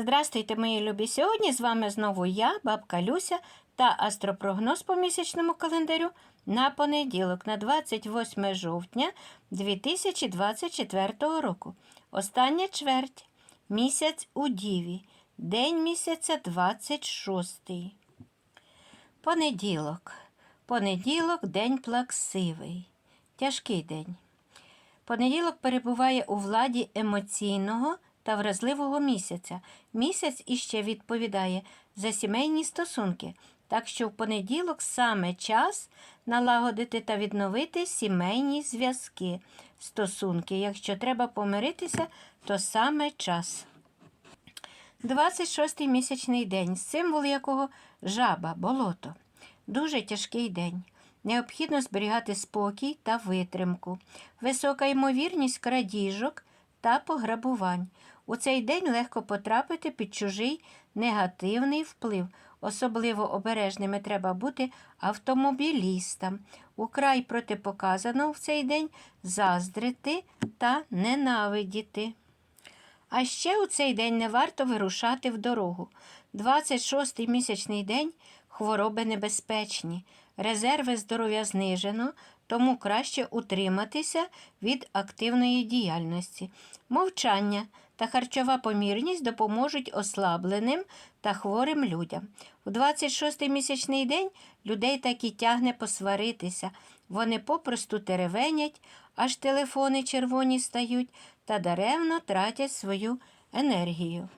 Здрастуйте, мої любі! Сьогодні з вами знову я, бабка Люся та астропрогноз по місячному календарю на понеділок, на 28 жовтня 2024 року. Остання чверть. Місяць у Діві. День місяця 26. Понеділок. Понеділок день плаксивий. Тяжкий день. Понеділок перебуває у владі емоційного та вразливого місяця. Місяць іще відповідає за сімейні стосунки, так що в понеділок саме час налагодити та відновити сімейні зв'язки, стосунки. Якщо треба помиритися, то саме час. 26-й місячний день, символ якого жаба, болото. Дуже тяжкий день. Необхідно зберігати спокій та витримку, висока ймовірність крадіжок та пограбувань. У цей день легко потрапити під чужий негативний вплив. Особливо обережними треба бути автомобілістам. Украй протипоказано в цей день заздрити та ненавидіти. А ще у цей день не варто вирушати в дорогу. 26-й місячний день хвороби небезпечні, резерви здоров'я знижено, тому краще утриматися від активної діяльності. Мовчання та харчова помірність допоможуть ослабленим та хворим людям. У 26-й місячний день людей так і тягне посваритися. Вони попросту теревенять, аж телефони червоні стають та даремно тратять свою енергію.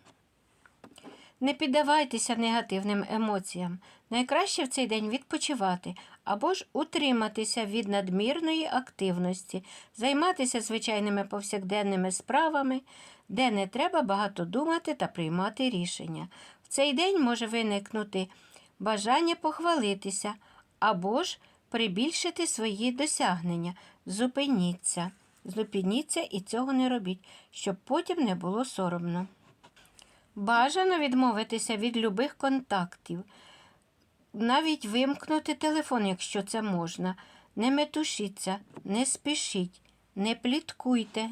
Не піддавайтеся негативним емоціям. Найкраще в цей день відпочивати або ж утриматися від надмірної активності, займатися звичайними повсякденними справами, де не треба багато думати та приймати рішення. В цей день може виникнути бажання похвалитися або ж прибільшити свої досягнення. Зупиніться. Зупиніться і цього не робіть, щоб потім не було соромно. Бажано відмовитися від любих контактів, навіть вимкнути телефон, якщо це можна. Не метушіться, не спішіть, не пліткуйте.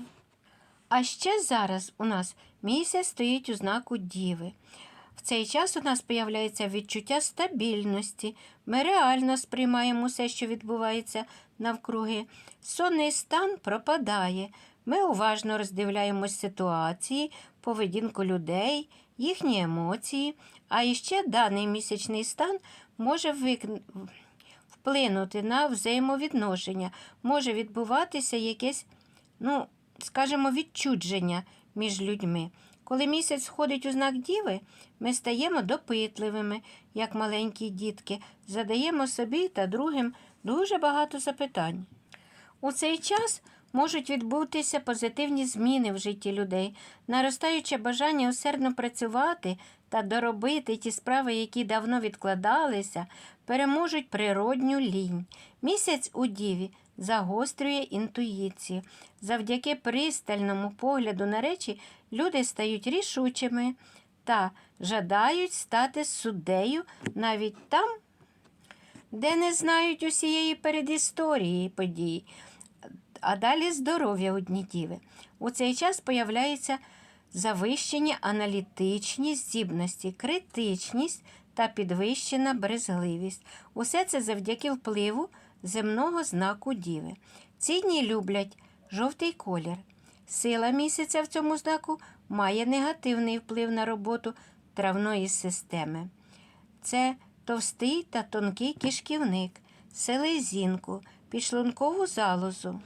А ще зараз у нас місяць стоїть у знаку Діви. В цей час у нас появляється відчуття стабільності. Ми реально сприймаємо все, що відбувається навкруги. Сонний стан пропадає. Ми уважно роздивляємось ситуації, поведінку людей, їхні емоції, а іще даний місячний стан може вплинути на взаємовідношення, може відбуватися якесь, ну, скажімо, відчудження між людьми. Коли місяць сходить у знак Діви, ми стаємо допитливими, як маленькі дітки, задаємо собі та другим дуже багато запитань. У цей час можуть відбутися позитивні зміни в житті людей, наростаюче бажання усердно працювати та доробити ті справи, які давно відкладалися, переможуть природню лінь. Місяць у діві загострює інтуїцію. Завдяки пристальному погляду на речі люди стають рішучими та жадають стати суддею навіть там, де не знають усієї передісторії подій. А далі здоров'я у дні діви. У цей час появляється завищені аналітичні здібності, критичність та підвищена брезгливість. Усе це завдяки впливу земного знаку діви. Ці дні люблять жовтий колір. Сила місяця в цьому знаку має негативний вплив на роботу травної системи. Це товстий та тонкий кишківник, селезінку, підшлункову залозу.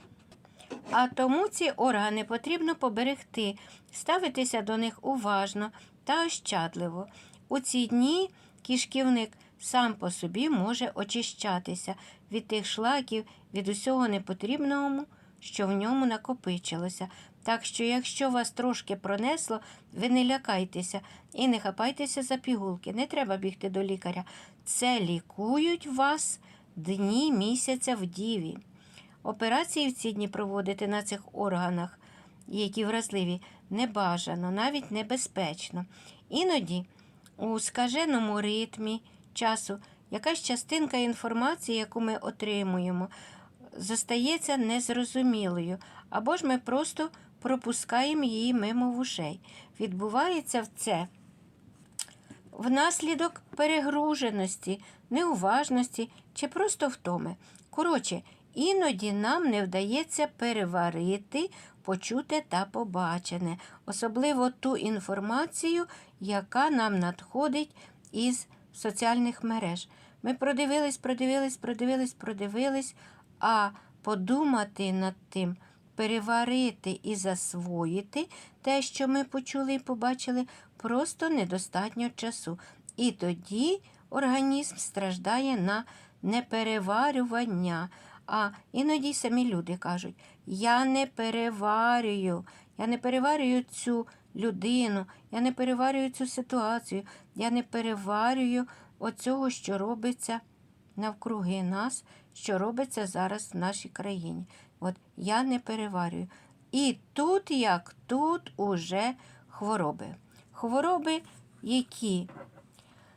А тому ці органи потрібно поберегти, ставитися до них уважно та ощадливо. У ці дні кишківник сам по собі може очищатися від тих шлаків, від усього непотрібного, що в ньому накопичилося. Так що, якщо вас трошки пронесло, ви не лякайтеся і не хапайтеся за пігулки. Не треба бігти до лікаря. Це лікують вас дні місяця в діві. Операції в ці дні проводити на цих органах, які вразливі, не бажано, навіть небезпечно. Іноді у скаженому ритмі часу якась частинка інформації, яку ми отримуємо, зостається незрозумілою, або ж ми просто пропускаємо її мимо вушей. Відбувається в це внаслідок перегруженості, неуважності чи просто втоми. Коротше, іноді нам не вдається переварити почуте та побачене, особливо ту інформацію, яка нам надходить із соціальних мереж. Ми продивились, продивились, продивились, продивились, а подумати над тим, переварити і засвоїти те, що ми почули і побачили, просто недостатньо часу. І тоді організм страждає на непереварювання. А іноді самі люди кажуть: я не переварюю, я не переварюю цю людину, я не переварюю цю ситуацію, я не переварюю оцього, що робиться навкруги нас, що робиться зараз в нашій країні. От я не переварюю. І тут як тут уже хвороби. Хвороби, які?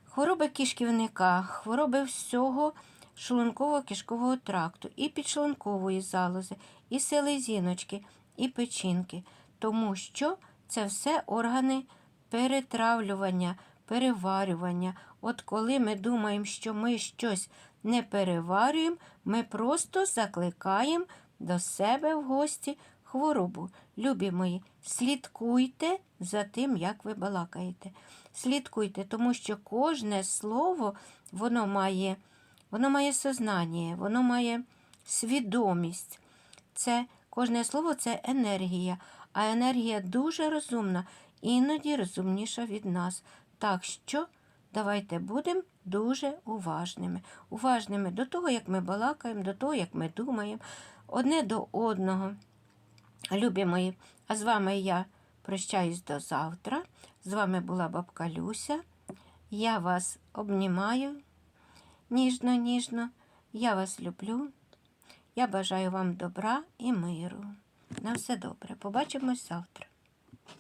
Хвороби кишківника, хвороби всього шлунково-кишкового тракту, і підшлункової залози, і селезіночки, і печінки. Тому що це все органи перетравлювання, переварювання. От коли ми думаємо, що ми щось не переварюємо, ми просто закликаємо до себе в гості хворобу. Любі мої, слідкуйте за тим, як ви балакаєте. Слідкуйте, тому що кожне слово воно має, воно має сознання, воно має свідомість. Це кожне слово це енергія, а енергія дуже розумна, іноді розумніша від нас. Так що давайте будемо дуже уважними. Уважними до того, як ми балакаємо, до того, як ми думаємо, одне до одного. Любі мої, а з вами я прощаюсь до завтра. З вами була бабка Люся. Я вас обнімаю ніжно-ніжно. Я вас люблю. Я бажаю вам добра і миру. На все добре. Побачимось завтра.